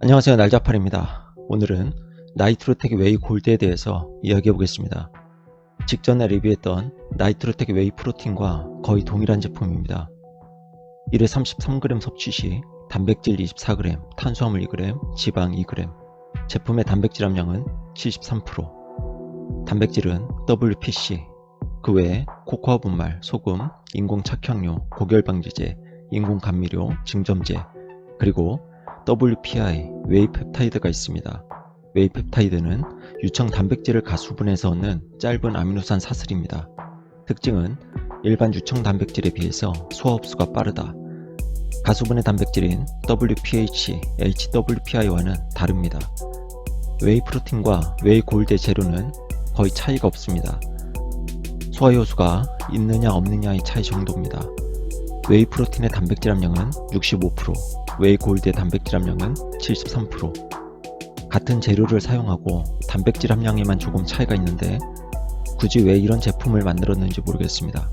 안녕하세요 날자팔입니다. 오늘은 나이트로텍 웨이 골드에 대해서 이야기해 보겠습니다. 직전에 리뷰했던 나이트로텍 웨이 프로틴과 거의 동일한 제품입니다. 1회 33g 섭취 시 단백질 24g, 탄수화물 2g, 지방 2g, 제품의 단백질 함량은 73%, 단백질은 WPC, 그 외에 코코아 분말, 소금, 인공 착향료, 고결 방지제, 인공 감미료, 증점제, 그리고 WPI, 웨이펩타이드가 있습니다. 웨이펩타이드는 유청 단백질을 가수분해서 얻는 짧은 아미노산 사슬입니다. 특징은 일반 유청 단백질에 비해서 소화 흡수가 빠르다. 가수분해 단백질인 WPH, HWPI와는 다릅니다. 웨이 프로틴과 웨이 골드의 재료는 거의 차이가 없습니다. 소화 요소가 있느냐 없느냐의 차이 정도입니다. 웨이 프로틴의 단백질 함량은 65%, 웨이 골드의 단백질 함량은 73%. 같은 재료를 사용하고 단백질 함량에만 조금 차이가 있는데 굳이 왜 이런 제품을 만들었는지 모르겠습니다.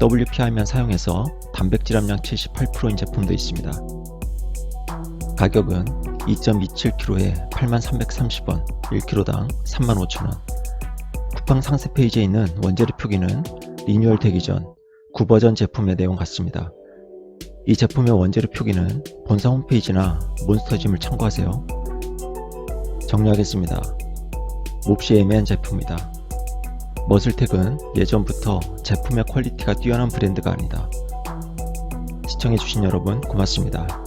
WPI만 사용해서 단백질 함량 78%인 제품도 있습니다. 가격은 2.27kg에 8330원, 1kg당 35,000원. 쿠팡 상세 페이지에 있는 원재료 표기는 리뉴얼 되기 전 9버전 제품의 내용 같습니다. 이 제품의 원재료 표기는 본사 홈페이지나 몬스터짐을 참고하세요. 정리하겠습니다. 몹시 애매한 제품이다. 머슬텍은 예전부터 제품의 퀄리티가 뛰어난 브랜드가 아니다. 시청해주신 여러분 고맙습니다.